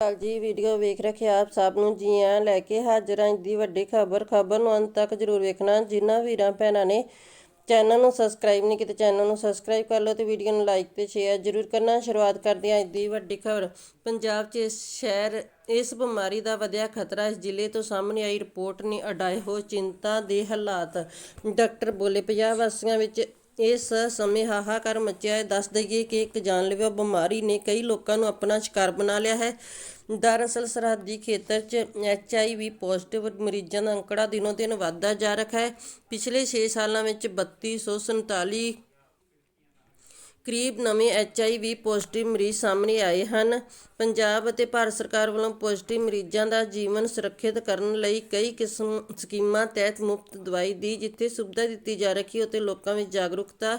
ਹਾਲ ਜੀ, ਵੀਡੀਓ ਵੇਖ ਰੱਖੇ ਆਪ ਸਭ ਨੂੰ ਜੀ ਆਇਆਂ ਲੈ ਕੇ ਹਾਜ਼ਰ ਹਾਂ ਦੀ ਵੱਡੀ ਖਬਰ। ਖਬਰ ਨੂੰ ਅੰਤ ਤੱਕ ਜਰੂਰ ਵੇਖਣਾ। ਜਿਨ੍ਹਾਂ ਵੀਰਾਂ ਭੈਣਾਂ ਨੇ ਚੈਨਲ ਨੂੰ ਸਬਸਕ੍ਰਾਈਬ ਨਹੀਂ ਕੀਤਾ, ਚੈਨਲ ਨੂੰ ਸਬਸਕ੍ਰਾਈਬ ਕਰ ਲਓ ਤੇ ਵੀਡੀਓ ਨੂੰ ਲਾਈਕ ਤੇ ਸ਼ੇਅਰ ਜਰੂਰ ਕਰਨਾ। ਸ਼ੁਰੂਆਤ ਕਰਦੇ ਹਾਂ ਅੱਜ ਦੀ ਵੱਡੀ ਖਬਰ। ਪੰਜਾਬ 'ਚ ਇਸ ਸ਼ਹਿਰ, ਇਸ ਬਿਮਾਰੀ ਦਾ ਵਧਿਆ ਖਤਰਾ ਇਸ ਜ਼ਿਲ੍ਹੇ ਤੋਂ ਸਾਹਮਣੇ ਆਈ ਰਿਪੋਰਟ ਨੇ ਅਡਾਏ ਹੋ ਚਿੰਤਾ ਦੇ ਹਾਲਾਤ। ਡਾਕਟਰ ਬੋਲੇ ਪੰਜਾਬ ਵਾਸੀਆਂ ਵਿੱਚ ਇਸ ਸਮੇਂ ਹਾਹਾਕਾਰ ਮੱਚਿਆ ਹੈ। ਦੱਸ ਦਈਏ ਕਿ ਇੱਕ ਜਾਨਲੇਵਾ ਬਿਮਾਰੀ ਨੇ ਕਈ ਲੋਕਾਂ ਨੂੰ ਆਪਣਾ ਸ਼ਿਕਾਰ ਬਣਾ ਲਿਆ ਹੈ। ਦਰਅਸਲ ਸਰਹੱਦੀ ਖੇਤਰ 'ਚ ਐਚਆਈਵੀ ਪੋਜ਼ਿਟਿਵ ਮਰੀਜ਼ਾਂ ਦਾ ਅੰਕੜਾ ਦਿਨੋ ਦਿਨ ਵਧਦਾ ਜਾ ਰਿਹਾ ਹੈ। ਪਿਛਲੇ 6 ਸਾਲਾਂ ਵਿੱਚ 3247 ਕਰੀਬ ਨਵੇਂ ਐਚਆਈਵੀ ਪੋਜ਼ਿਟਿਵ ਮਰੀਜ਼ ਸਾਹਮਣੇ ਆਏ ਹਨ। ਪੰਜਾਬ ਅਤੇ ਭਾਰਤ ਸਰਕਾਰ ਵੱਲੋਂ ਪੋਜ਼ਿਟਿਵ ਮਰੀਜ਼ਾਂ ਦਾ ਜੀਵਨ ਸੁਰੱਖਿਅਤ ਕਰਨ ਲਈ ਕਈ ਕਿਸਮ ਸਕੀਮਾਂ ਤਹਿਤ ਮੁਫਤ ਦਵਾਈ ਦੀ, ਜਿੱਥੇ ਸੁਵਿਧਾ ਦਿੱਤੀ ਜਾ ਰਹੀ ਹੈ ਅਤੇ ਲੋਕਾਂ ਵਿੱਚ ਜਾਗਰੂਕਤਾ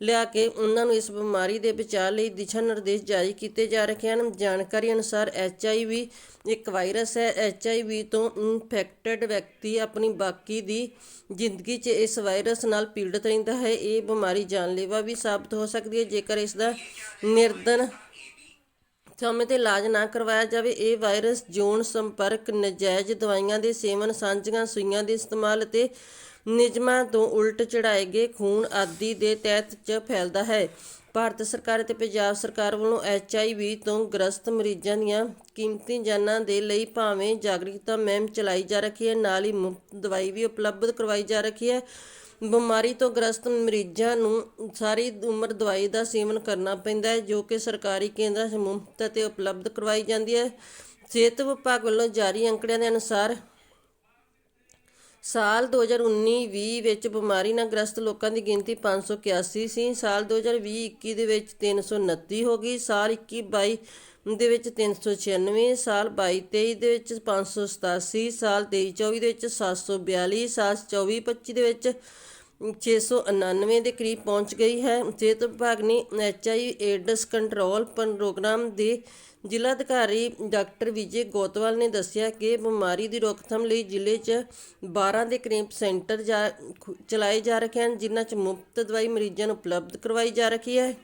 ਲਿਆ ਕੇ ਉਹਨਾਂ ਨੂੰ ਇਸ ਬਿਮਾਰੀ ਦੇ ਬਚਾਅ ਲਈ ਦਿਸ਼ਾ ਨਿਰਦੇਸ਼ ਜਾਰੀ ਕੀਤੇ ਜਾ ਰਹੇ ਹਨ। ਜਾਣਕਾਰੀ ਅਨੁਸਾਰ ਐਚਆਈਵੀ ਇੱਕ ਵਾਇਰਸ ਹੈ। ਐਚਆਈਵੀ ਤੋਂ ਇਨਫੈਕਟਡ ਵਿਅਕਤੀ ਆਪਣੀ ਬਾਕੀ ਦੀ ਜ਼ਿੰਦਗੀ 'ਚ ਇਸ ਵਾਇਰਸ ਨਾਲ ਪੀੜਤ ਰਹਿੰਦਾ ਹੈ। ਇਹ ਬਿਮਾਰੀ ਜਾਨਲੇਵਾ ਵੀ ਸਾਬਤ ਹੋ ਸਕਦੀ ਹੈ। ਜੇਕਰ ਇਸ ਦਾ ਨਿਰਦਨ ਸਮੇਂ ਤੇ ਇਲਾਜ ਨਾ ਕਰਵਾਇਆ ਜਾਵੇ, ਇਹ ਵਾਇਰਸ ਜੋਨ ਸੰਪਰਕ, ਨਜਾਇਜ਼ ਦਵਾਈਆਂ ਦੇ ਸੇਵਨ, ਸਾਂਝੀਆਂ ਸੂਈਆਂ ਦੇ ਇਸਤੇਮਾਲ ਅਤੇ ਨਿਯਮਾਂ ਤੋਂ ਉਲਟ ਚੜਾਏ ਗਏ ਖੂਨ ਆਦਿ ਦੇ ਤਹਿਤ ਚ ਫੈਲਦਾ ਹੈ। ਭਾਰਤ ਸਰਕਾਰ ਅਤੇ ਪੰਜਾਬ ਸਰਕਾਰ ਵੱਲੋਂ ਐਚਆਈਵੀ ਤੋਂ ਗ੍ਰਸਤ ਮਰੀਜ਼ਾਂ ਦੀਆਂ ਕੀਮਤੀ ਜਾਨਾਂ ਦੇ ਲਈ ਭਾਵੇਂ ਜਾਗਰੂਕਤਾ ਮੁਹਿੰਮ ਚਲਾਈ ਜਾ ਰਹੀ ਹੈ, ਨਾਲ ਹੀ ਮੁਫਤ ਦਵਾਈ ਵੀ ਉਪਲਬਧ ਕਰਵਾਈ ਜਾ ਰਹੀ ਹੈ। ਬਿਮਾਰੀ ਤੋਂ ਗ੍ਰਸਤ ਮਰੀਜ਼ਾਂ ਨੂੰ ਸਾਰੀ ਉਮਰ ਦਵਾਈ ਦਾ ਸੇਵਨ ਕਰਨਾ ਪੈਂਦਾ ਹੈ, ਜੋ ਕਿ ਸਰਕਾਰੀ ਕੇਂਦਰਾਂ 'ਚ ਮੁਫਤ ਅਤੇ ਉਪਲਬਧ ਕਰਵਾਈ ਜਾਂਦੀ ਹੈ। ਸਿਹਤ ਵਿਭਾਗ ਵੱਲੋਂ ਜਾਰੀ ਅੰਕੜਿਆਂ ਦੇ ਅਨੁਸਾਰ ਸਾਲ 2019-20 ਵਿੱਚ ਬਿਮਾਰੀ ਨਾਲ ਗ੍ਰਸਤ ਲੋਕਾਂ ਦੀ ਗਿਣਤੀ 581 ਸੀ ਸਾਲ 2020-21 ਦੇ ਵਿੱਚ 329 ਹੋ ਗਈ। ਸਾਲ 21-22 ਦੇ ਵਿੱਚ 396 ਸਾਲ 22-23 ਦੇ ਵਿੱਚ 587 ਸਾਲ 23-24 ਦੇ ਵਿੱਚ 742 ਸਾਲ 24-25 ਦੇ ਵਿੱਚ 699 ਦੇ ਕਰੀਬ ਪਹੁੰਚ ਗਈ ਹੈ। ਸਿਹਤ ਵਿਭਾਗ ਨੇ ਐਚਆਈ ਏਡਸ ਕੰਟਰੋਲ ਪ੍ਰੋਗਰਾਮ ਦੇ ਜ਼ਿਲ੍ਹਾ ਅਧਿਕਾਰੀ ਡਾਕਟਰ ਵਿਜੇ ਗੋਤਵਾਲ ਨੇ ਦੱਸਿਆ ਕਿ ਬਿਮਾਰੀ ਦੀ ਰੋਕਥਾਮ ਲਈ ਜ਼ਿਲ੍ਹੇ 'ਚ 12 ਦੇ ਕਰੀਬ ਸੈਂਟਰ ਜਾ- ਖੁ- ਚਲਾਏ ਜਾ ਰਹੇ ਹਨ, ਜਿਨ੍ਹਾਂ 'ਚ ਮੁਫਤ ਦਵਾਈ ਮਰੀਜ਼ਾਂ ਨੂੰ ਉਪਲਬਧ ਕਰਵਾਈ ਜਾ ਰਹੀ ਹੈ।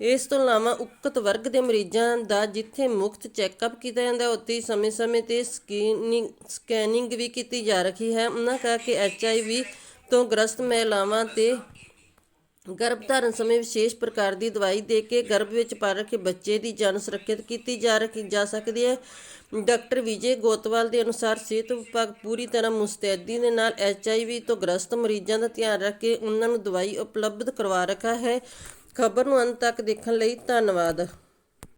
ਇਸ ਤੋਂ ਇਲਾਵਾ ਉਕਤ ਵਰਗ ਦੇ ਮਰੀਜ਼ਾਂ ਦਾ ਜਿੱਥੇ ਮੁਫਤ ਚੈੱਕਅਪ ਕੀਤਾ ਜਾਂਦਾ, ਉੱਥੇ ਹੀ ਸਮੇਂ-ਸਮੇਂ ਤੇ ਸਕੀਨਿੰਗ, ਸਕੈਨਿੰਗ ਵੀ ਕੀਤੀ ਜਾ ਰਹੀ ਹੈ। ਉਹਨਾਂ ਕਹਾ ਕਿ ਐਚਆਈਵੀ ਤੋਂ ਗ੍ਰਸਤ ਮਹਿਲਾਵਾਂ ਤੇ ਗਰਭ ਧਾਰਨ ਸਮੇਂ ਵਿਸ਼ੇਸ਼ ਪ੍ਰਕਾਰ ਦੀ ਦਵਾਈ ਦੇ ਕੇ ਗਰਭ ਵਿੱਚ ਪਾ ਰੱਖੇ ਬੱਚੇ ਦੀ ਜਾਨ ਸੁਰੱਖਿਅਤ ਕੀਤੀ ਜਾ ਰੱਖੀ ਜਾ ਸਕਦੀ ਹੈ। ਡਾਕਟਰ ਵਿਜੇ ਗੋਤਵਾਲ ਦੇ ਅਨੁਸਾਰ ਸਿਹਤ ਵਿਭਾਗ ਪੂਰੀ ਤਰ੍ਹਾਂ ਮੁਸਤੈਦੀ ਦੇ ਨਾਲ ਐਚਆਈਵੀ ਤੋਂ ਗ੍ਰਸਤ ਮਰੀਜ਼ਾਂ ਦਾ ਧਿਆਨ ਰੱਖ ਕੇ ਉਹਨਾਂ ਨੂੰ ਦਵਾਈ ਉਪਲਬਧ ਕਰਵਾ ਰੱਖਾ ਹੈ। ਖਬਰ ਨੂੰ ਅੰਤ ਤੱਕ ਦੇਖਣ ਲਈ ਧੰਨਵਾਦ।